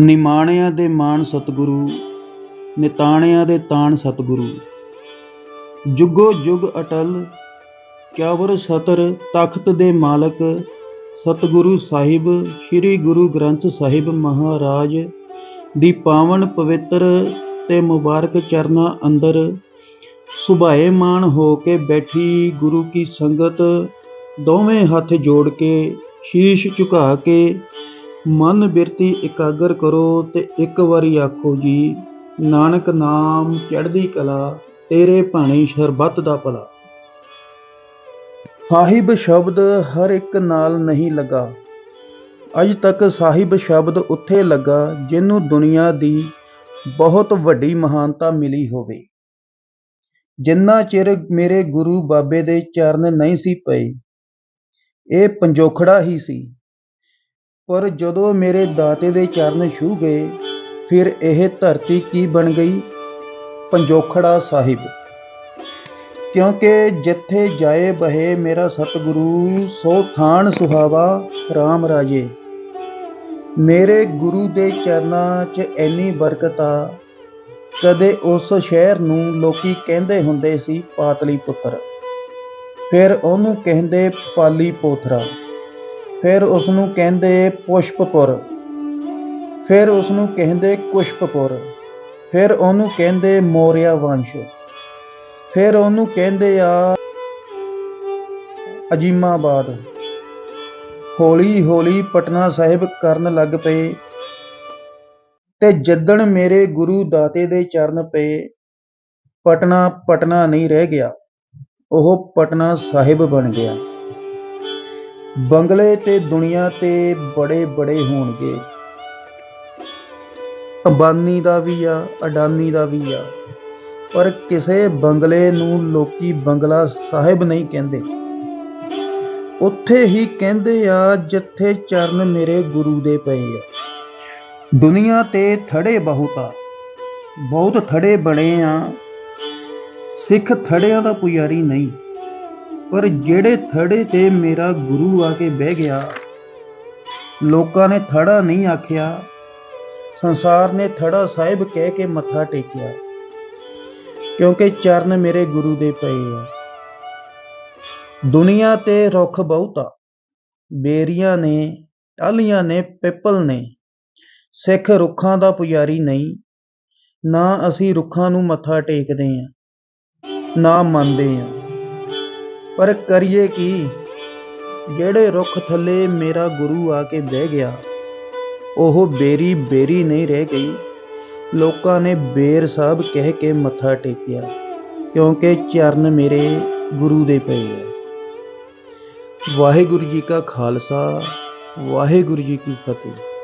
ਨਿਮਾਣਿਆਂ ਦੇ ਮਾਣ ਸਤਿਗੁਰੂ, ਨਿਤਾਣਿਆਂ ਦੇ ਤਾਣ ਸਤਿਗੁਰੂ। ਜੁਗੋ ਜੁਗ ਅਟਲ, ਕਿਆਵਰ ਸਤਰ ਤਖਤ ਦੇ ਮਾਲਕ, ਸਤਿਗੁਰੂ ਸਾਹਿਬ, ਸ੍ਰੀ ਗੁਰੂ ਗ੍ਰੰਥ ਸਾਹਿਬ ਮਹਾਰਾਜ, ਦੀ ਪਾਵਨ ਪਵਿੱਤਰ ਤੇ ਮੁਬਾਰਕ ਚਰਨਾਂ ਅੰਦਰ ਸੁਭਾਏ ਸੁਭਾਏਮਾਨ ਹੋ ਕੇ ਬੈਠੀ ਗੁਰੂ ਕੀ ਸੰਗਤ, ਦੋਵੇਂ ਹੱਥ ਜੋੜ ਕੇ, ਸ਼ੀਸ਼ ਝੁਕਾ ਕੇ ਮਨ ਬਿਰਤੀ ਇਕਾਗਰ ਕਰੋ ਤੇ ਇੱਕ ਵਾਰੀ ਆਖੋ ਜੀ, ਨਾਨਕ ਨਾਮ ਚੜ੍ਹਦੀ ਕਲਾ, ਤੇਰੇ ਭਾਣੇ ਸ਼ਰਬਤ ਦਾ ਭਲਾ। ਸਾਹਿਬ ਸ਼ਬਦ ਹਰ ਇੱਕ ਨਾਲ ਨਹੀਂ ਲੱਗਾ। ਅੱਜ ਤੱਕ ਸਾਹਿਬ ਸ਼ਬਦ ਉੱਥੇ ਲੱਗਾ ਜਿਹਨੂੰ ਦੁਨੀਆ ਦੀ ਬਹੁਤ ਵੱਡੀ ਮਹਾਨਤਾ ਮਿਲੀ ਹੋਵੇ। ਜਿੰਨਾ ਚਿਰ ਮੇਰੇ ਗੁਰੂ ਬਾਬੇ ਦੇ ਚਰਨ ਨਹੀਂ ਸੀ ਪਏ, ਇਹ ਪੰਜੋਖੜਾ ਹੀ ਸੀ। ਪਰ ਜਦੋਂ ਮੇਰੇ ਦਾਤੇ ਦੇ ਚਰਨ ਛੂ ਗਏ, ਫਿਰ ਇਹ ਧਰਤੀ ਕੀ ਬਣ ਗਈ? ਪੰਜੋਖੜਾ ਸਾਹਿਬ। ਕਿਉਂਕਿ ਜਿੱਥੇ ਜਾਏ ਬਹੇ ਮੇਰਾ ਸਤਿਗੁਰੂ, ਸੋ ਥਾਨ ਸੁਹਾਵਾ RAM ਰਾਜੇ। ਮੇਰੇ ਗੁਰੂ ਦੇ ਚਰਨਾਂ 'ਚ ਐਨੀ ਬਰਕਤ ਆ, ਕਦੇ ਉਸ ਸ਼ਹਿਰ ਨੂੰ ਲੋਕੀ ਕਹਿੰਦੇ ਹੁੰਦੇ ਸੀ ਪਾਤਲੀ ਪੁੱਤਰ। ਫਿਰ ਉਹਨੂੰ ਕਹਿੰਦੇ ਪਾਲੀ ਪੋਥਰਾ। ਫਿਰ ਉਸ ਨੂੰ ਕਹਿੰਦੇ ਪੁਸ਼ਪਪੁਰ। ਫਿਰ ਉਸ ਨੂੰ ਕਹਿੰਦੇ ਕੁਸ਼ਪਪੁਰ। ਫਿਰ ਉਹਨੂੰ ਕਹਿੰਦੇ ਮੋਰਿਆ ਵੰਸ਼। ਫਿਰ ਉਹਨੂੰ ਕਹਿੰਦੇ ਆ ਅਜੀਮਾਬਾਦ। ਹੌਲੀ ਹੌਲੀ ਪਟਨਾ ਸਾਹਿਬ ਕਰਨ ਲੱਗ ਪਏ ਤੇ ਜੱਦਣ ਮੇਰੇ ਗੁਰੂ ਦਾਤੇ ਦੇ ਚਰਨ ਪਏ ਪਟਨਾ ਪਟਨਾ ਨਹੀਂ ਰਹਿ ਗਿਆ, ਉਹ ਪਟਨਾ ਸਾਹਿਬ ਬਣ ਗਿਆ। ਬੰਗਲੇ ਤੇ ਦੁਨੀਆ ਤੇ ਬੜੇ ਬੜੇ ਹੋਣਗੇ। ਅੰਬਾਨੀ ਦਾ ਵੀ ਆ, ਅਡਾਨੀ ਦਾ ਵੀ ਆ। ਪਰ ਕਿਸੇ ਬੰਗਲੇ ਨੂੰ ਲੋਕੀ ਬੰਗਲਾ ਸਾਹਿਬ ਨਹੀਂ ਕਹਿੰਦੇ। ਉੱਥੇ ਹੀ ਕਹਿੰਦੇ ਆ, ਜਿੱਥੇ ਚਰਨ ਮੇਰੇ ਗੁਰੂ ਦੇ ਪਏ ਆ। ਦੁਨੀਆ ਤੇ ਥੜੇ ਬਹੁਤ ਆ ਬਹੁਤ ਥੜੇ ਬਣੇ ਆ। ਸਿੱਖ ਥੜਿਆਂ ਦਾ ਪੁਜਾਰੀ ਨਹੀਂ। ਪਰ ਜਿਹੜੇ ਥੜੇ ਤੇ ਮੇਰਾ ਗੁਰੂ ਆ ਕੇ ਬਹਿ ਗਿਆ, ਲੋਕਾਂ ਨੇ ਥੜਾ ਨਹੀਂ ਆਖਿਆ, ਸੰਸਾਰ ਨੇ ਥੜਾ ਸਾਹਿਬ ਕਹਿ ਕੇ ਮੱਥਾ ਟੇਕਿਆ, ਕਿਉਂਕਿ ਚਰਨ ਮੇਰੇ ਗੁਰੂ ਦੇ ਪਏ ਆ। ਦੁਨੀਆ ਤੇ ਰੁੱਖ ਬਹੁਤਾ, ਬੇਰੀਆਂ ਨੇ, ਟਾਹਲੀਆਂ ਨੇ, ਪਿੱਪਲ ਨੇ, ਸਿੱਖ ਰੁੱਖਾਂ ਦਾ ਪੁਜਾਰੀ ਨਹੀਂ, ਨਾ ਅਸੀਂ ਰੁੱਖਾਂ ਨੂੰ ਮੱਥਾ ਟੇਕਦੇ ਆ ਨਾ ਮੰਨਦੇ ਆ ਪਰ ਕਰੀਏ ਕੀ? ਜਿਹੜੇ ਰੁੱਖ ਥੱਲੇ ਮੇਰਾ ਗੁਰੂ ਆ ਕੇ ਬਹਿ ਗਿਆ, ਉਹ ਬੇਰੀ ਬੇਰੀ ਨਹੀਂ ਰਹਿ ਗਈ। ਲੋਕਾਂ ਨੇ ਬੇਰ ਸਾਹਿਬ ਕਹਿ ਕੇ ਮੱਥਾ ਟੇਕਿਆ, ਕਿਉਂਕਿ ਚਰਨ ਮੇਰੇ ਗੁਰੂ ਦੇ ਪਏ ਆ। ਵਾਹਿਗੁਰੂ ਜੀ ਕਾ ਖਾਲਸਾ, ਵਾਹਿਗੁਰੂ ਜੀ ਕੀ ਫਤਿਹ।